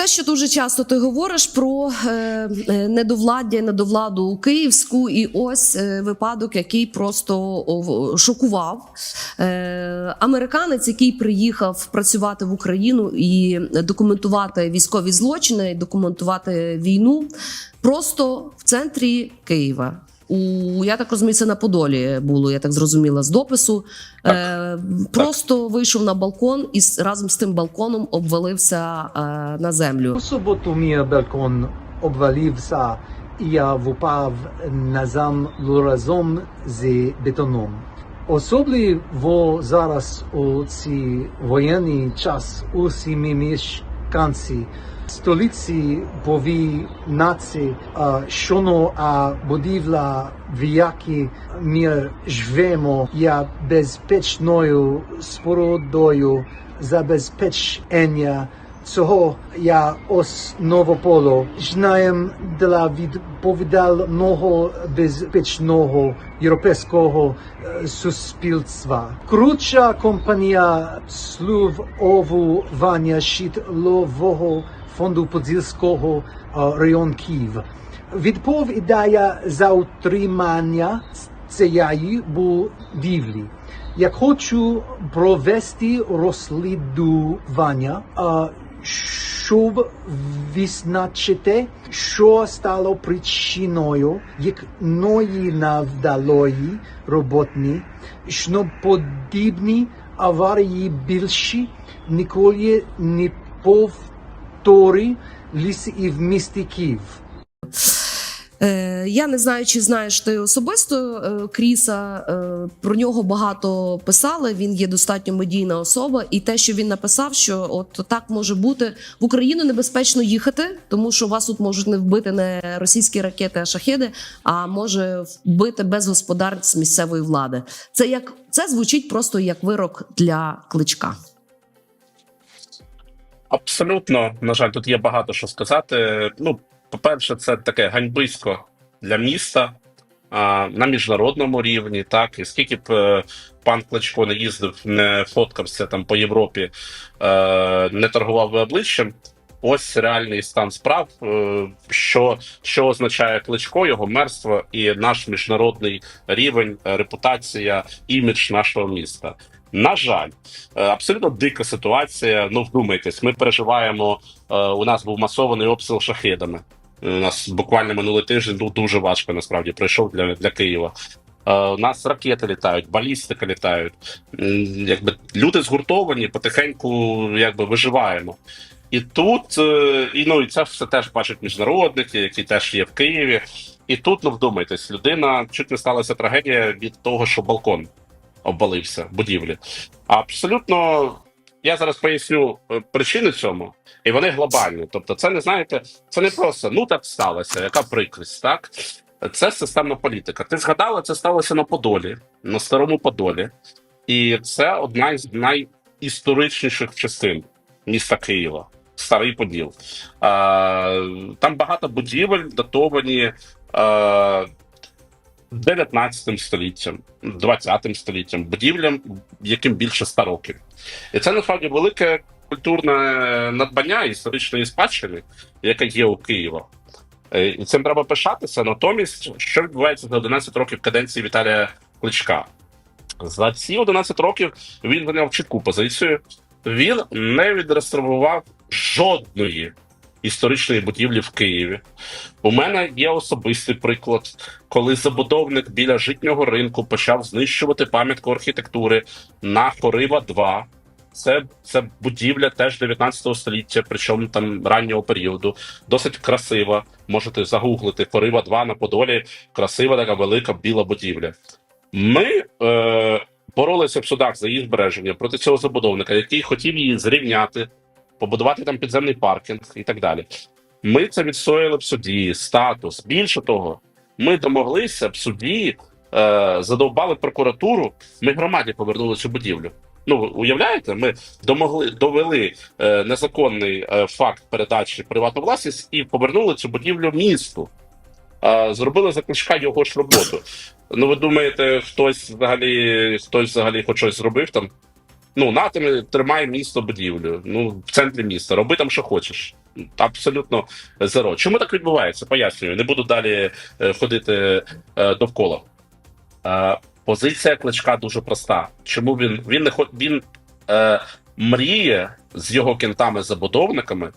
те, що дуже часто ти говориш про е, е, недовладдя, недовладу київську, і ось е, випадок, який просто шокував. Американець, який приїхав працювати в Україну і документувати військові злочини, і документувати війну, просто в центрі Києва. У я так розумію, це на Подолі було, я так зрозуміла з допису. Е, просто вийшов на балкон і разом з тим балконом обвалився е, на землю. У суботу мій балкон обвалився, і я впав назам разом з бетоном. Особливо зараз у цей воєнний час усі ми мешканці столиці пові нації, щоно а будівля, в якій ми живемо, є безпечною спорудою забезпечення цього. Я основополо знаєм для відповідального безпечного європейського е, суспільства. Круча компанія слуговування житлового фонду Подільського е, район Київ відповідає за утримання цієї будівлі. Я хочу провести розслідування, щоб визначити, що стало причиною їхньої невдалої роботи, що подібні аварії більше ніколи не повторились і в місті Київ. Е, я не знаю, чи знаєш ти особисто е, Кріса. Е, про нього багато писали. Він є достатньо медійна особа, і те, що він написав, що от так може бути в Україну небезпечно їхати, тому що вас тут можуть не вбити не російські ракети, а шахеди, а може вбити безгосподарність місцевої влади. Це як це звучить просто як вирок для кличка. Абсолютно, на жаль, тут є багато що сказати. Ну, по-перше, це таке ганьбисько для міста а, на міжнародному рівні, так і скільки б е, пан Кличко не їздив, не фоткався там по Європі, е, не торгував би обличчям. Ось реальний стан справ, е, що, що означає кличко, його мерство і наш міжнародний рівень, репутація, імідж нашого міста. На жаль, е, абсолютно дика ситуація. Ну, вдумайтесь, ми переживаємо. е, У нас був масований обстріл шахедами. У нас буквально минулий тиждень ну, дуже важко насправді пройшов для, для Києва. Е, У нас ракети літають, балістика літають. Якби люди згуртовані, потихеньку якби виживаємо. І тут, і ну і це все теж бачать міжнародники, які теж є в Києві. І тут, ну вдумайтесь, людина чуть не сталася трагедія від того, що балкон обвалився будівлі. Абсолютно, я зараз поясню е, причини цьому, і вони глобальні. Тобто, це не знаєте, це не просто ну так сталося, яка прикрість, так? Це системна політика. Ти згадала, це сталося на Подолі, на старому Подолі, і це одна із найісторичніших частин міста Києва. Старий Поділ. Там багато будівель датовані а, 19 століттям, 20 століттям, будівлям, яким більше 100 років. І це насправді велике культурне надбання історичної спадщини, яке є у Києва. Е, І цим треба пишатися. Натомість, що відбувається за 11 років каденції Віталія Кличка? За ці 11 років він зайняв чітку позицію. Він не відреставрував жодної історичної будівлі в Києві. У мене є особистий приклад, коли забудовник біля житнього ринку почав знищувати пам'ятку архітектури на Хорива 2. Це, це будівля теж 19 століття, причому там раннього періоду. Досить красива. Можете загуглити Хорива 2 на Подолі. Красива така велика біла будівля. Ми е, боролися в судах за її збереження проти цього забудовника, який хотів її зрівняти, побудувати там підземний паркінг і так далі. Ми це відстояли в суді, статус. Більше того, ми домоглися в суді, е, задовбали прокуратуру. Ми громаді повернули цю будівлю. Ну, уявляєте, ми домогли довели е, незаконний е, факт передачі приватну власність і повернули цю будівлю місту. Е, зробили за Кличка його ж роботу. Ну, ви думаєте, хтось взагалі, хтось взагалі хоч щось зробив там? Ну, на тим тримай місто будівлю. Ну, в центрі міста, роби там, що хочеш. абсолютно зеро. Чому так відбувається? Пояснюю, не буду далі е, ходити е, довкола. Е, позиція кличка дуже проста. Чому він він не хо- він е, мріє з його кентами-забудовниками,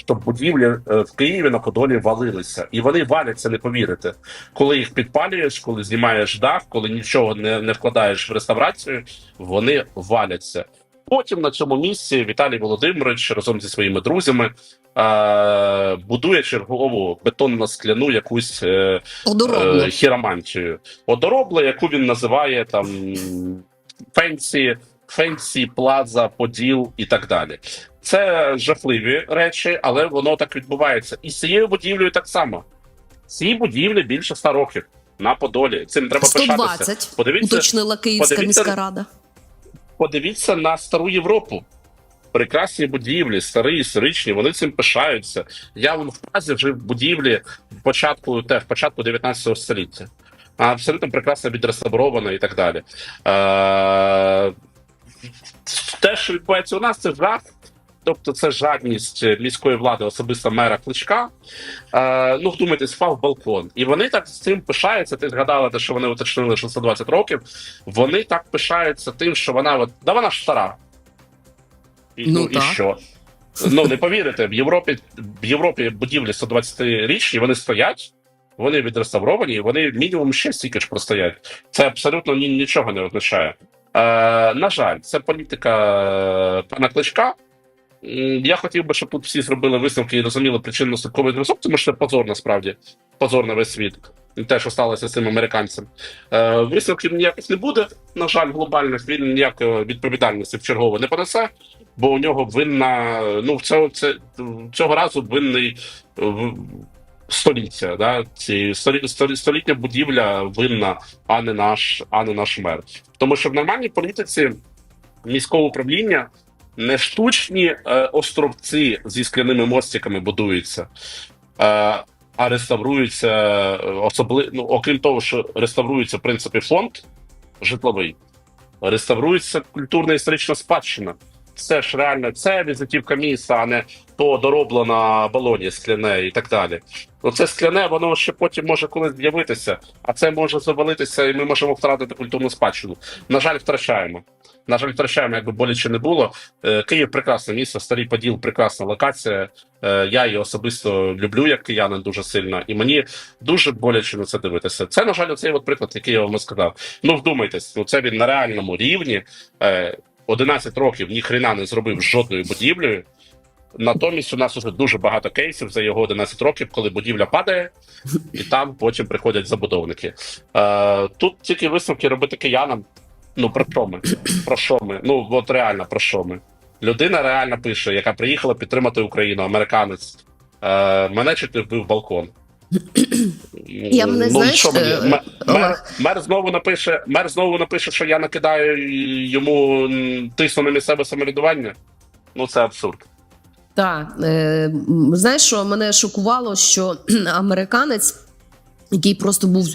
щоб будівлі е, в Києві на Подолі валилися, і вони валяться, не повірите. Коли їх підпалюєш, коли знімаєш дах, коли нічого не, не вкладаєш в реставрацію, вони валяться. Потім на цьому місці Віталій Володимирович разом зі своїми друзями е, будує чергову бетонно-скляну якусь е, е, хіромантію. Одоробле, яку він називає там фенсі, фенсі, плаза, поділ і так далі. Це жахливі речі, але воно так відбувається. І з цією будівлею так само. Цій будівлі більше 100 років на Подолі. Цим треба пишатися. Подивіться, уточнила Київська подивіться- міська рада. подивіться на стару Європу. Прекрасні будівлі, старі, історичні, вони цим пишаються. Я вон в Празі жив в будівлі в початку, те, в початку 19 століття. Абсолютно прекрасно відреставрована і так далі. Е, те, що відбувається у нас, це жах. Тобто це жадність міської влади, особисто мера Кличка. Е, ну, вдумайтесь, впав балкон. І вони так з цим пишаються. Ти згадала, те, що вони уточнили, що 120 років. Вони так пишаються тим, що вона от, да вона ж стара. І, Ну, ну, і що? Ну, не повірите, в Європі, в Європі будівлі 120-річні, вони стоять, вони відреставровані, вони мінімум ще стільки ж простоять. Це абсолютно ні, нічого не означає. Е, на жаль, це політика е, пана Кличка. Я хотів би, щоб тут всі зробили висновки і розуміли причинно статковий зв'язок, тому що це позор насправді. Позор на весь світ. Те, що сталося з цим американцем. Е, висновків ніяких не буде. На жаль, глобальних він ніякої відповідальності в чергово не понесе, бо у нього винна. Ну, цього, це, цього разу винний століття. Да? Ці столі, столі, столітня будівля винна, а не наш, а не наш мер. Тому що в нормальній політиці міського управління не штучні е, островці зі скляними мостиками будуються, е, а реставруються е, особливо, ну, окрім того, що реставрується в принципі фонд житловий, реставрується культурна історична спадщина. Це ж реально це візитівка міста, а не то дороблена балоні скляне і так далі. Ну це скляне, воно ще потім може колись з'явитися, а це може завалитися, і ми можемо втратити культурну спадщину. На жаль, втрачаємо. На жаль, втрачаємо, якби боляче не було. Е, Київ прекрасне місто, старий поділ, прекрасна локація. Е, Я її особисто люблю як киянин дуже сильно, і мені дуже боляче на це дивитися. Це, на жаль, оцей от приклад, який я вам сказав. Ну вдумайтесь, ну це він на реальному рівні. Е, 11 років ніхрена не зробив жодною будівлею. Натомість у нас уже дуже багато кейсів за його 11 років, коли будівля падає, і там потім приходять забудовники. Е, тут тільки висновки робити киянам. Ну про що ми? Про що ми? Ну от реально про що ми? Людина реально пише, яка приїхала підтримати Україну, американець. Е, мене чуть не вбив балкон. Я мене, ну, знаєш, що мені? Мер, Мер, мер знову напише, мер знову напише, що я накидаю йому тисну на місцеве самоврядування. Ну це абсурд. Так, е, знаєш, що мене шокувало, що американець, який просто був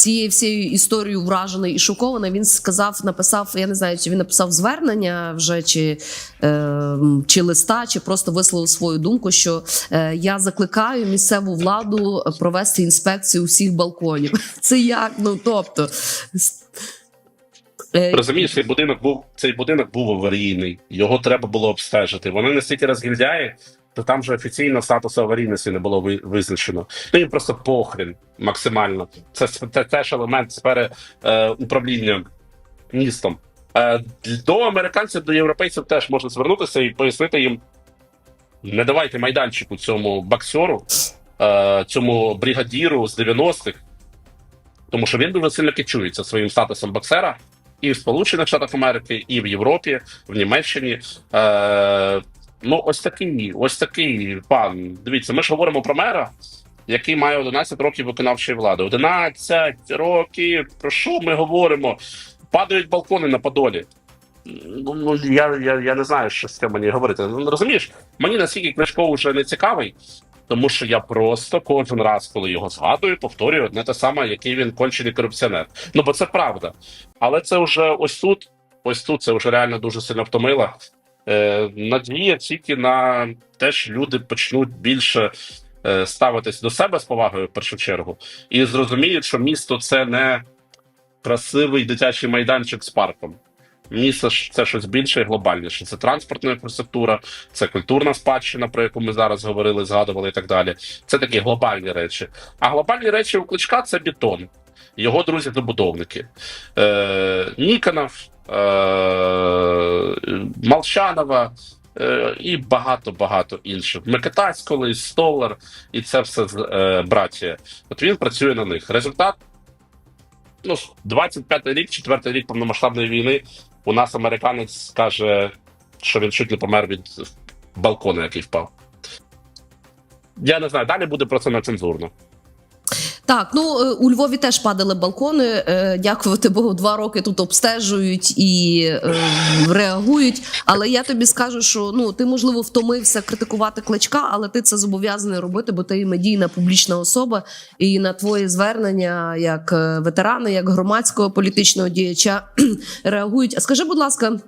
цією всією історією вражений і шокований, він сказав, написав, я не знаю, чи він написав звернення вже, чи, е, чи листа, чи просто висловив свою думку, що е, я закликаю місцеву владу провести інспекцію усіх балконів. Це як? Ну тобто. е, Розумієш, цей будинок був цей будинок був аварійний, його треба було обстежити. Вони настільки розгільдяї, то там же офіційно статусу аварійності не було визначено. Ну їм просто похрін максимально. Це, це теж елемент сфери е, управління містом. Е, до американців, до європейців теж можна звернутися і пояснити їм: не давайте майданчику цьому боксеру, е, цьому бригадіру з 90-х, тому що він дуже сильно кичується своїм статусом боксера і в Сполучених Штатах Америки, і в Європі, в Німеччині. Е, ну, ось такий, ось такий пан. Дивіться, ми ж говоримо про мера, який має 11 років виконавчої влади. 11 років. Про що ми говоримо? Падають балкони на Подолі. Ну, ну, я, я, я не знаю, що з цим мені говорити. Ну, розумієш, мені наскільки книжко вже не цікавий, тому що я просто кожен раз, коли його згадую, повторюю одне те саме, який він кончений корупціонер. Ну бо це правда. Але це вже ось тут, ось тут це вже реально дуже сильно втомило. Е, надія тільки на те, що люди почнуть більше е, ставитись до себе з повагою в першу чергу, і зрозуміють, що місто це не красивий дитячий майданчик з парком. Місто це щось більше і глобальніше. Це транспортна інфраструктура, це культурна спадщина, про яку ми зараз говорили, згадували і так далі. Це такі глобальні речі. А глобальні речі у кличка це бетон. Його друзі-забудовники. Е, Ніконов, е, Молчанова е, і багато-багато інших. Микитась колись, Столар, і це все е. От він працює на них. Результат ну, 25-й рік, четвертий рік повномасштабної війни. У нас американець каже, що він чуть не помер від балкона, який впав. Я не знаю, далі буде про це нецензурно. Так, ну е, у Львові теж падали балкони. Е, Дякувати Богу, два роки тут обстежують і е, реагують. Але я тобі скажу, що ну ти можливо втомився критикувати кличка, але ти це зобов'язаний робити, бо ти медійна публічна особа, і на твої звернення як е, ветерани, як громадського політичного діяча реагують. А скажи, будь ласка.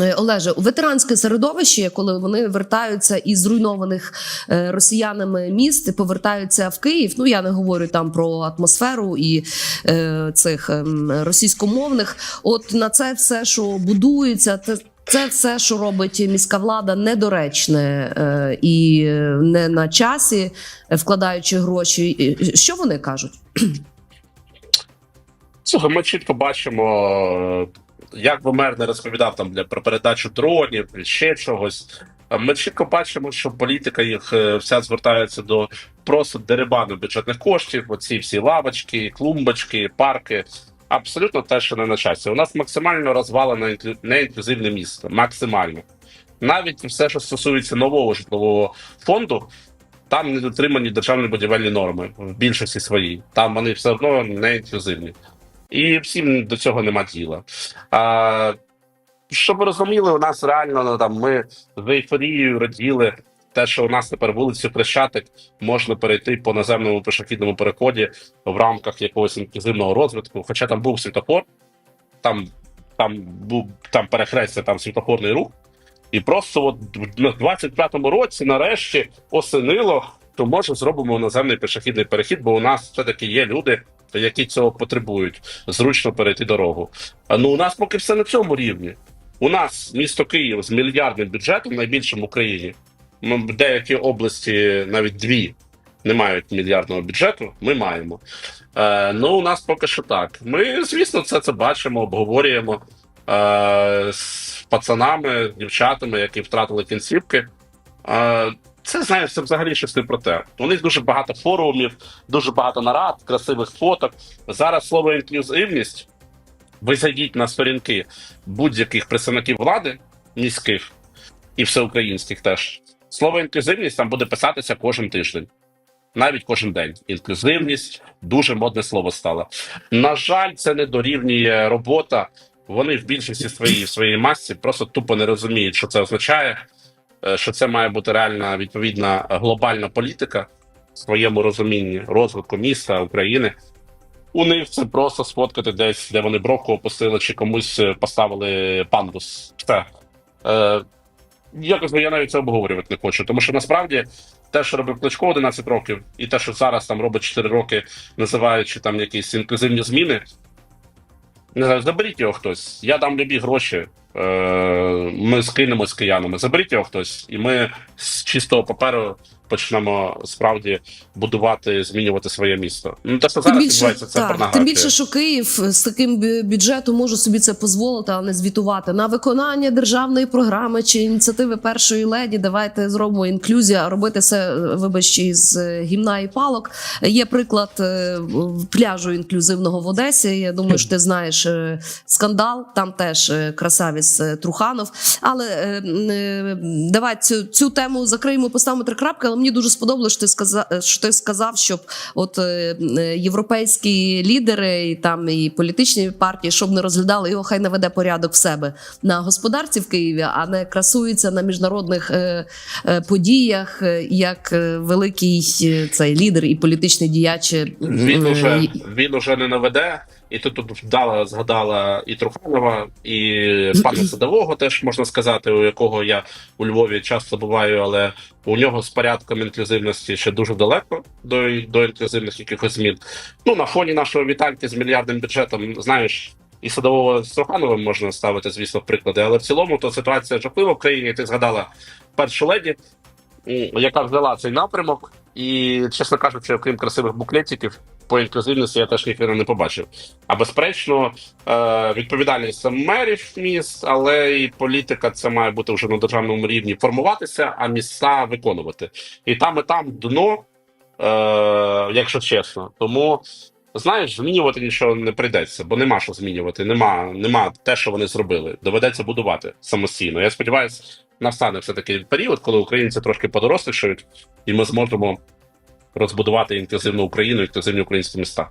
Е, Олеже, у ветеранське середовище, коли вони вертаються із зруйнованих е, росіянами міст, повертаються в Київ. Ну я не говорю там про атмосферу і е, цих ем, російськомовних. От на це все, що будується, це. Це все, що робить міська влада, недоречне е, і не на часі, е, вкладаючи гроші. Що вони кажуть? Слухай, ми чітко бачимо, е, як би мер не розповідав там для про передачу дронів, ще чогось. Ми чітко бачимо, що політика їх е, вся звертається до просто дерибану бюджетних коштів. Оці всі лавочки, клумбочки, парки. Абсолютно те, що не на часі. У нас максимально розвалене неінклюзивне місто. Максимально. Навіть все, що стосується нового житлового фонду, там не дотримані державні будівельні норми в більшості своїй. Там вони все одно не інклюзивні. І всім до цього нема діла. А, щоб ви розуміли, у нас реально ну, там ми з ейфорією раділи те, що у нас тепер вулицю Хрещатик можна перейти по наземному пішохідному переході в рамках якогось інклюзивного розвитку. Хоча там був світофор, там, там був там перехрестя, там світофорний рух. І просто от на 25-му році нарешті осенило, то може зробимо наземний пішохідний перехід, бо у нас все-таки є люди, які цього потребують, зручно перейти дорогу. А ну у нас поки все на цьому рівні. У нас місто Київ з мільярдним бюджетом, найбільшим в Україні. Деякі області, навіть дві, не мають мільярдного бюджету. Ми маємо. Е, ну, у нас поки що так. Ми, звісно, це це бачимо, обговорюємо е, з пацанами, дівчатами, які втратили кінцівки. Е, це знаєш, це взагалі щось не про те. У них дуже багато форумів, дуже багато нарад, красивих фоток. Зараз слово інклюзивність. Ви зайдіть на сторінки будь-яких представників влади міських і всеукраїнських теж. Слово інклюзивність там буде писатися кожен тиждень, навіть кожен день. Інклюзивність дуже модне слово стало. На жаль, це не дорівнює робота. Вони в більшості своїй в своїй масці просто тупо не розуміють, що це означає що це має бути реальна відповідна глобальна політика в своєму розумінні розвитку міста України. У них це просто сфоткати десь, де вони бровку опустили, чи комусь е, поставили пандус. Все. Е, якось я навіть це обговорювати не хочу. Тому що насправді те, що робив Кличко 11 років, і те, що зараз там робить 4 роки, називаючи там якісь інклюзивні зміни. Не знаю, заберіть його хтось. Я дам любі гроші. Е, ми скинемо з киянами. Заберіть його хтось, і ми з чистого паперу почнемо справді будувати, змінювати своє місто. Ну те, що Тим зараз більше, відбувається, це так, порнографія. тим більше, що Київ з таким бюджетом може собі це дозволити, а не звітувати на виконання державної програми чи ініціативи першої леді. Давайте зробимо інклюзію, а робити це, вибач, із е, гімна і палок. Є приклад е, пляжу інклюзивного в Одесі. Я думаю, що ти знаєш е, скандал. Там теж е, красавець е, Труханов. Але е, е, давай цю, цю тему закриємо, поставимо три крапки. Але мені дуже сподобалося, що ти сказав, що ти сказав, щоб от е, європейські лідери і там і політичні партії, щоб не розглядали його, хай наведе порядок в себе на господарці в Києві, а не красується на міжнародних е, е, подіях як великий цей лідер і політичний діяч. Він уже він уже не наведе, І ти тут вдало згадала і Труханова, і пана Садового, теж можна сказати, у якого я у Львові часто буваю, але у нього з порядком інклюзивності ще дуже далеко до, до інклюзивних якихось змін. Ну, на фоні нашого вітальки з мільярдним бюджетом, знаєш, і садового Строхановим можна ставити, звісно, приклади, але в цілому то ситуація жахлива в країні. Ти згадала першу леді, яка взяла цей напрямок, і, чесно кажучи, окрім красивих буклетиків, по інклюзивності я теж ніхто не побачив. А безперечно, е, відповідальність мерів міст, але і політика це має бути вже на державному рівні формуватися, а міста виконувати. І там, і там дно, е, якщо чесно. Тому. Знаєш, змінювати нічого не прийдеться, бо нема що змінювати. Нема, нема те, що вони зробили. Доведеться будувати самостійно. Я сподіваюся, настане все таки період, коли українці трошки подорослішають, і ми зможемо розбудувати інклюзивну Україну, інклюзивні українські міста.